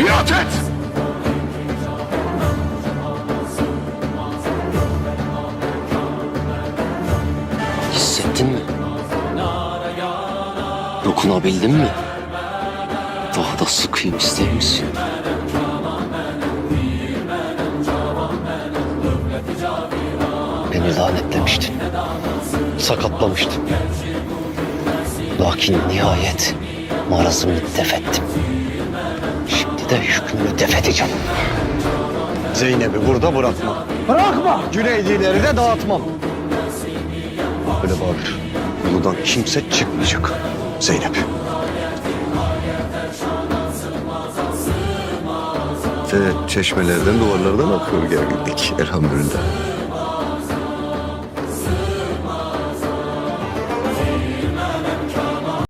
İtaat et! Hissettin mi? Dokunabildin mi? Daha da sıkayım ister misin? Beni lanetlemiştin. Sakatlamıştın. Lakin nihayet marazımı def ettim. Şimdi de hükmünü def edeceğim. Zeynep'i burada bırakma. Bırakma! Cüneydi'leri de dağıtmam. Böyle bağır. Buradan kimse çıkmayacak. Zeynep. Ve çeşmelerden duvarlardan akıyor gerginlik elhamdülillah.